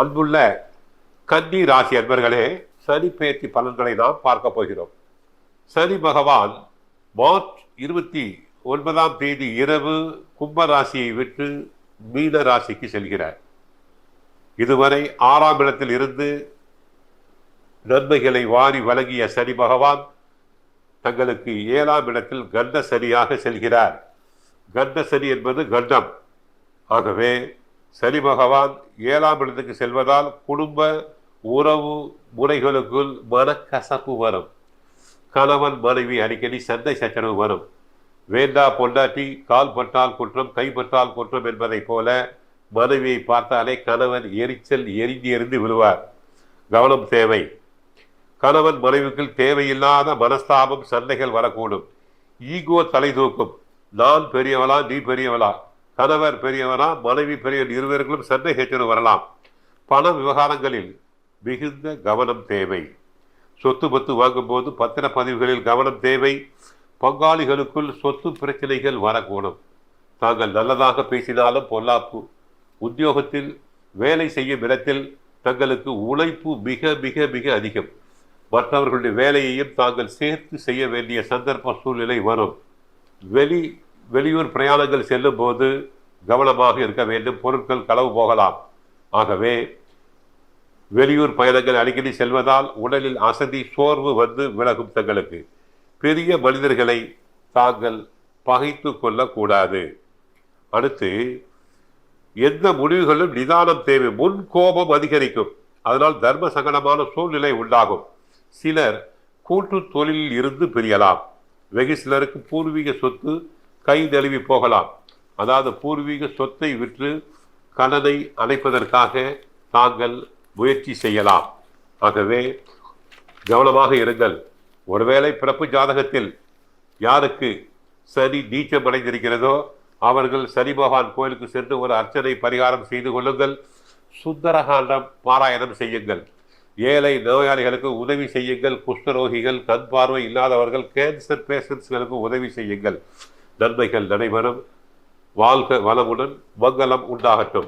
அன்புள்ள கன்னி ராசி அன்பர்களே சனி பெயர்ச்சி பலன்களை நாம் பார்க்க போகிறோம். சனி பகவான் மார்ச் இருபத்தி ஒன்பதாம் தேதி இரவு கும்ப ராசியை விட்டு மீன ராசிக்கு செல்கிறார். இதுவரை ஆறாம் இடத்தில் இருந்து நன்மைகளை வாரி வழங்கிய சனி பகவான் தங்களுக்கு ஏழாம் இடத்தில் கண்ட சனியாக செல்கிறார். கண்ட சனி என்பது கண்டம். ஆகவே சனி பகவான் ஏழாம் இடத்துக்கு செல்வதால் குடும்ப உறவு முறைகளுக்குள் மனக்கசப்பு வரும். கணவன் மனைவி அடிக்கடி சண்டை சச்சரவு வரும். வேண்டா பொண்டாட்டி கால் பட்டால் குற்றம் கைப்பற்றால் குற்றம் என்பதைப் போல மனைவியை பார்த்தாலே கணவன் எரிச்சல் எரிந்து எரிந்து விழுவார். கவனம் தேவை. கணவன் மனைவிக்குள் தேவையில்லாத மனஸ்தாபம் சண்டைகள் வரக்கூடும். ஈகோ தலை தூக்கும். நான் பெரியவளா நீ பெரியவளா? கணவர் பெரியவனா மனைவி பெரியவன் இருவர்களும் சண்டை சச்சரவு வரலாம். பண விவகாரங்களில் மிகுந்த கவனம் தேவை. சொத்து பத்து வாங்கும்போது பத்திரப்பதிவுகளில் கவனம் தேவை. பங்காளிகளுக்குள் சொத்து பிரச்சனைகள் வரக்கூடும். தாங்கள் நல்லதாக பேசினாலும் பொல்லாப்பு. உத்தியோகத்தில் வேலை செய்யும் இடத்தில் தங்களுக்கு உழைப்பு மிக மிக மிக அதிகம். மற்றவர்களுடைய வேலையையும் தாங்கள் சேர்த்து செய்ய வேண்டிய சந்தர்ப்ப சூழ்நிலை வரும். வெளி வெளியூர் பிரயாணங்கள் செல்லும் போது கவனமாக இருக்க வேண்டும். பொருட்கள் களவு போகலாம். ஆகவே வெளியூர் பயணங்கள் அடிக்கடி செல்வதால் உடலில் அசதி சோர்வு வந்து விலகும் தங்களுக்கு. பெரிய மனிதர்களை தாங்கள் பகைத்து கொள்ளக்கூடாது. அடுத்து எந்த முடிவுகளும் நிதானம் தேவை. முன் கோபம் அதிகரிக்கும். அதனால் தர்ம சங்கடமான சூழ்நிலை உண்டாகும். சிலர் கூட்டு தொழிலில் இருந்து பிரியலாம். வெகு சிலருக்கு பூர்வீக சொத்து கை நழுவி போகலாம். அதாவது பூர்வீக சொத்தை விற்று கடனை அணைப்பதற்காக தாங்கள் முயற்சி செய்யலாம். ஆகவே கவனமாக இருங்கள். ஒருவேளை பிறப்பு ஜாதகத்தில் யாருக்கு சனி நீச்சம் அடைந்திருக்கிறதோ அவர்கள் சனி பகவான் கோயிலுக்கு சென்று ஒரு அர்ச்சனை பரிகாரம் செய்து கொள்ளுங்கள். சுந்தரகாண்டம் பாராயணம் செய்யுங்கள். ஏழை நோயாளிகளுக்கு உதவி செய்யுங்கள். குஷ்டரோகிகள் கண் பார்வை இல்லாதவர்கள் கேன்சர் பேஷண்ட்ஸ்களுக்கு உதவி செய்யுங்கள். நன்மைகள் நடைபெறும் வாழ்க வளமுடன் மங்களம் உண்டாகட்டும்.